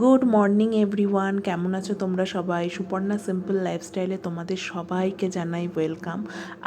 Good morning everyone কেমন আছো তোমরা সবাই? সুপর্ণা সিম্পল লাইফস্টাইলে তোমাদের সবাইকে জানাই ওয়েলকাম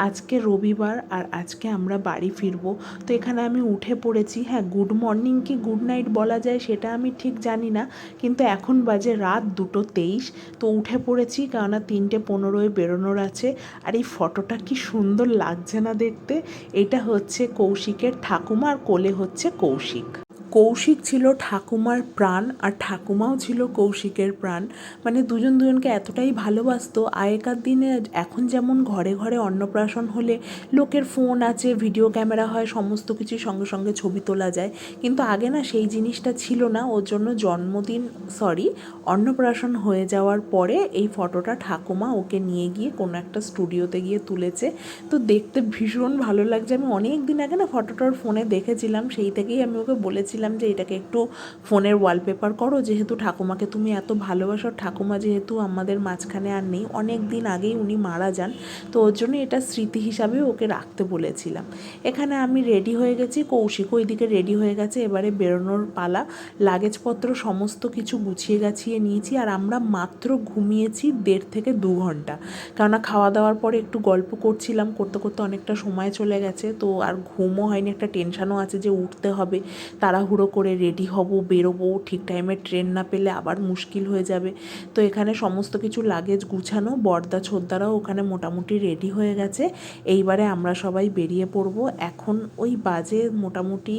আজকে রবিবার আর আজকে আমরা বাড়ি ফিরবো। তো এখানে আমি উঠে পড়েছি। হ্যাঁ গুড মর্নিং কি গুড নাইট বলা যায় সেটা আমি ঠিক জানি না। কিন্তু এখন বাজে রাত দুটো তেইশ। তো উঠে পড়েছি কেননা তিনটে পনেরোয় বেরোনোর আছে। আর এই ফটোটা কি সুন্দর লাগছে না দেখতে? এটা হচ্ছে কৌশিকের ঠাকুমা আর কোলে হচ্ছে কৌশিক। কৌশিক ছিল ঠাকুমার প্রাণ আর ঠাকুমাও ছিল কৌশিকের প্রাণ। মানে দুজন দুজনকে এতটাই ভালোবাসতো। আগেকার দিনে এখন যেমন ঘরে ঘরে অন্নপ্রাশন হলে লোকের ফোন আছে, ভিডিও ক্যামেরা হয়, সমস্ত কিছু সঙ্গে সঙ্গে ছবি তোলা যায়। কিন্তু আগে না সেই জিনিসটা ছিল না। ওর জন্য জন্মদিন সরি অন্নপ্রাশন হয়ে যাওয়ার পরে এই ফটোটা ঠাকুমা ওকে নিয়ে গিয়ে কোনো একটা স্টুডিওতে গিয়ে তুলেছে। তো দেখতে ভীষণ ভালো লাগছে। আমি অনেক দিন আগে না ফটোটার ফোনে দেখেছিলাম। সেই থেকেই আমি ওকে বলেছিলাম যে এটাকে একটু ফোনের ওয়ালপেপার করো। যেহেতু ঠাকুমাকে তুমি এত ভালোবাসো, ঠাকুমা যেহেতু আমাদের মাঝখানে আর নেই, অনেক দিন আগেই উনি মারা যান, তো ওর জন্য এটা স্মৃতি হিসাবে ওকে রাখতে বলেছিলাম। এখানে আমি রেডি হয়ে গেছি কৌশিক ওইদিকে রেডি হয়ে গেছে, এবারে বেরোনোর পালা, লাগেজপত্র সমস্ত কিছু গুছিয়ে গাছিয়ে নিয়েছি, আর আমরা মাত্র ঘুমিয়েছি দেড় থেকে দু ঘণ্টা। কেননা খাওয়া দাওয়ার পরে একটু গল্প করছিলাম, করতে করতে অনেকটা সময় চলে গেছে, তো আর ঘুমও হয়নি, একটা টেনশনও আছে যে উঠতে হবে তাড়াহুড়ো করে রেডি হব বেরোবো ঠিক টাইমে ট্রেন না পেলে আবার মুশকিল হয়ে যাবে। তো এখানে সমস্ত কিছু লাগেজ গুছানো, বর্দা ছোদ্দারাও ওখানে মোটামুটি রেডি হয়ে গেছে। এইবারে আমরা সবাই বেরিয়ে পড়ব। এখন ওই বাজে মোটামুটি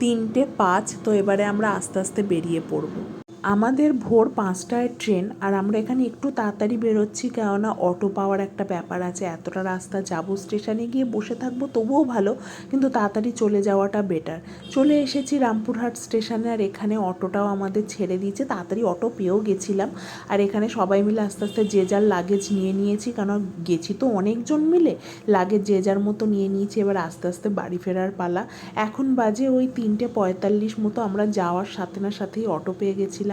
তিনটে পাঁচ, তো এবারে আমরা আস্তে আস্তে বেরিয়ে পড়ব। আমাদের ভোর পাঁচটায় ট্রেন, আর আমরা এখানে একটু তাড়াতাড়ি বেরোচ্ছি কেননা অটো পাওয়ার একটা ব্যাপার আছে। এতটা রাস্তা যাব স্টেশনে গিয়ে বসে থাকব তবুও ভালো, কিন্তু তাড়াতাড়ি চলে যাওয়াটা বেটার চলে এসেছি রামপুরহাট স্টেশনে, আর এখানে অটোটাও আমাদের ছেড়ে দিয়েছে। তাড়াতাড়ি অটো পেয়েও গেছিলাম, আর এখানে সবাই মিলে আস্তে আস্তে যে যার লাগেজ নিয়ে নিয়েছি কারণ গেছি তো অনেকজন মিলে লাগেজ যে যার মতো নিয়ে নিয়েছি, এবার আস্তে আস্তে বাড়ি ফেরার পালা। এখন বাজে ওই তিনটে পঁয়তাল্লিশ মতো, আমরা যাওয়ার সাথে না সাথেই অটো পেয়ে গেছিলাম।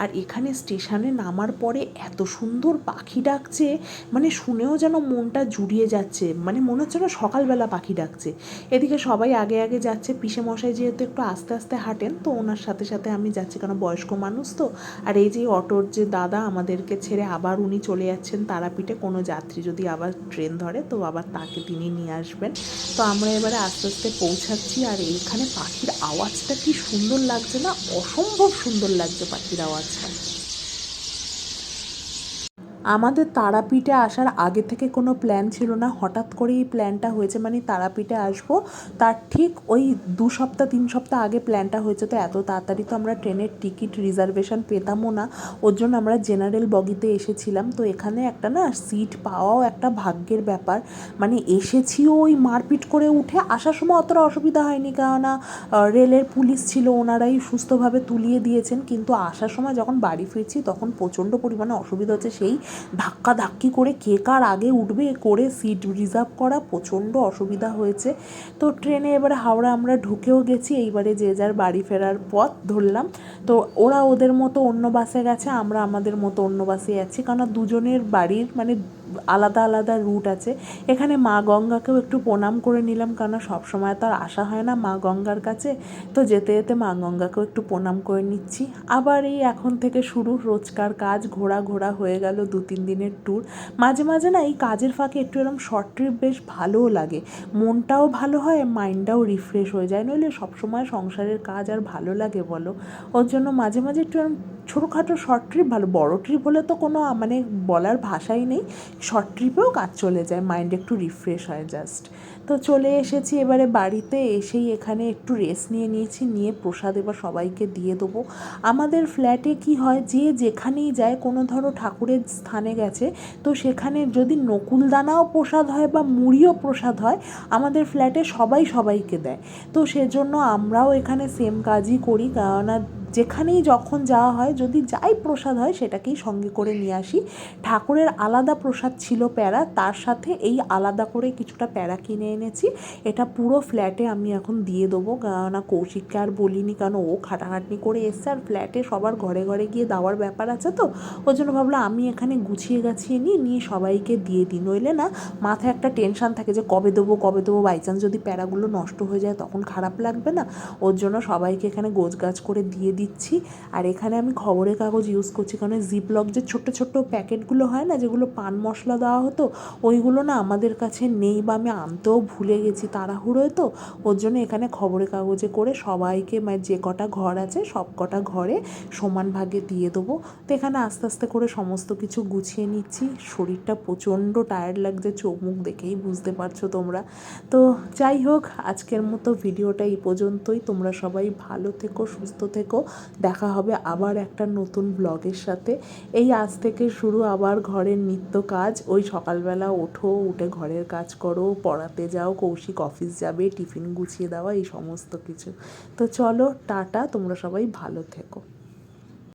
আর এখানে স্টেশনে নামার পরে এত সুন্দর পাখি ডাকছে মানে শুনেও যেন মনটা জুড়িয়ে যাচ্ছে মানে মনে হচ্ছে না সকালবেলা পাখি ডাকছে। এদিকে সবাই আগে আগে যাচ্ছে পিসে মশাই যেহেতু একটু আস্তে আস্তে হাঁটেন, তো ওনার সাথে সাথে আমি যাচ্ছি, কারণ বয়স্ক মানুষ তো। আর এই যে অটোর যে দাদা আমাদেরকে ছেড়ে আবার উনি চলে যাচ্ছেন তারাপীঠে, কোনো যাত্রী যদি আবার ট্রেন ধরে, তো আবার তাকে তিনি নিয়ে আসবেন। তো আমরা এবারে আস্তে আস্তে পৌঁছাচ্ছি, আর এইখানে পাখির আওয়াজটা কি সুন্দর লাগছে না, অসম্ভব সুন্দর লাগছে পাখির আওয়াজটা আমাদের তারাপীঠে আসার আগে থেকে কোনো প্ল্যান ছিল না। হঠাৎ করে এই প্ল্যানটা হয়েছে মানে তারাপীঠে আসব। তার ঠিক ওই দু সপ্তাহ, তিন সপ্তাহ আগে প্ল্যানটা হয়েছে। তো এত তাড়াতাড়ি তো আমরা ট্রেনের টিকিট রিজার্ভেশন পেতামও না। ওর জন্য আমরা জেনারেল বগিতে এসেছিলাম। তো এখানে একটা না সিট পাওয়াও একটা ভাগ্যের ব্যাপার। মানে এসেছিও ওই মারপিট করে উঠে আসার সময় অতটা অসুবিধা হয়নি। কেননা রেলের পুলিশ ছিল, ওনারাই সুস্থভাবে তুলিয়ে দিয়েছেন। কিন্তু আসার সময় যখন বাড়ি ফিরছি, তখন প্রচণ্ড পরিমাণে অসুবিধা হচ্ছে। সেই ধাক্কা ধাক্কি করে কে কার আগে উঠবে, করে সিট রিজার্ভ করা প্রচণ্ড অসুবিধা হয়েছে। তো ট্রেনে এবারে হাওড়া আমরা ঢুকেও গেছি, এইবারে যে যার বাড়ি ফেরার পথ ধরলাম। তো ওরা ওদের মতো অন্য বাসে গেছে, আমরা আমাদের মতো অন্য বাসে যাচ্ছি কারণ দুজনের বাড়ির মানে আলাদা আলাদা রুট আছে। এখানে মা গঙ্গাকেও একটু প্রণাম করে নিলাম কারণ সবসময় তো আর আসা হয় না মা গঙ্গার কাছে। তো যেতে যেতে মা গঙ্গাকেও একটু প্রণাম করে নিচ্ছি। আবার এই এখন থেকে শুরু রোজকার কাজ, ঘোরা ঘোরা হয়ে গেল দু তিন দিনের ট্যুর মাঝে মাঝে না এই কাজের ফাঁকে একটু এরকম শর্ট ট্রিপ বেশ ভালোও লাগে। মনটাও ভালো হয় মাইন্ডটাও রিফ্রেশ হয়ে যায়। নইলে সবসময় সংসারের কাজ আর ভালো লাগে বলো। ওর জন্য মাঝে মাঝে একটু এরকম ছোটোখাটো শর্ট ট্রিপ ভালো বড় ট্রিপ হলে তো কোনো মানে বলার ভাষাই নেই। শর্ট ট্রিপেও কাজ চলে যায় মাইন্ড একটু রিফ্রেশ হয় জাস্ট তো চলে এসেছি এবারে বাড়িতে, এসেই এখানে একটু রেস্ট নিয়ে নিয়েছি, নিয়ে প্রসাদ এবার সবাইকে দিয়ে দেবো। আমাদের ফ্ল্যাটে কি হয়, যে যেখানেই যায়, কোনো ধরো ঠাকুরের স্থানে গেছে, তো সেখানে যদি নকুলদানাও প্রসাদ হয় বা মুড়িও প্রসাদ হয়, আমাদের ফ্ল্যাটে সবাই সবাইকে দেয়। তো সেজন্য আমরাও এখানে সেম কাজই করি, কেননা যেখানেই যখন যাওয়া হয়, যদি যাই প্রসাদ হয়, সেটাকেই সঙ্গে করে নিয়ে আসি। ঠাকুরের আলাদা প্রসাদ ছিল প্যারা, তার সাথে এই আলাদা করে কিছুটা প্যারা কিনে এনেছি। এটা পুরো ফ্ল্যাটে আমি এখন দিয়ে দেবো। না কৌশিককে আর বলিনি, কারণ ও খাটাখাটনি করে এসছে। আর ফ্ল্যাটে সবার ঘরে ঘরে গিয়ে দেওয়ার ব্যাপার আছে তো। ওই জন্য ভাবলাম আমি এখানে গুছিয়ে গাছিয়ে নিই, নিয়ে সবাইকে দিয়ে দিই। নইলে না, মাথায় একটা টেনশান থাকে যে কবে দেবো কবে দেবো। বাই চান্স যদি প্যারাগুলো নষ্ট হয়ে যায়, তখন খারাপ লাগবে না। ওর জন্য সবাইকে এখানে গোছ গাছ করে দিয়ে দিচ্ছি। আর এখানে আমি খবরের কাগজ ইউজ করছি, কারণ জিপলক যে ছোট্ট ছোট্ট প্যাকেটগুলো হয় না, যেগুলো পান মশলা দেওয়া হতো, ওইগুলো না আমাদের কাছে নেই বা আমি আনতেও ভুলে গেছি তাড়াহুড়োয় তো। ওর জন্য এখানে খবরের কাগজে করে সবাইকে মানে যে কটা ঘর আছে, সব কটা ঘরে সমান ভাগে দিয়ে দেবো। তো এখানে আস্তে আস্তে করে সমস্ত কিছু গুছিয়ে নিচ্ছি। শরীরটা প্রচণ্ড টায়ার্ড লাগছে, চোখ মুখ দেখেই বুঝতে পারছ তোমরা। তো যাই হোক, আজকের মতো ভিডিওটা এই পর্যন্তই। তোমরা সবাই ভালো থেকো, সুস্থ থেকো। দেখা হবে আবার একটা নতুন ব্লগের সাথে। এই আজ থেকে শুরু আবার ঘরের নিত্য কাজ। ওই সকালবেলা ওঠো, উঠে ঘরের কাজ করো, পড়াতে যাও, কৌশিক অফিস যাবে, টিফিন গুছিয়ে দেওয়া, এই সমস্ত কিছু। তো চলো, টাটা, তোমরা সবাই ভালো থেকো।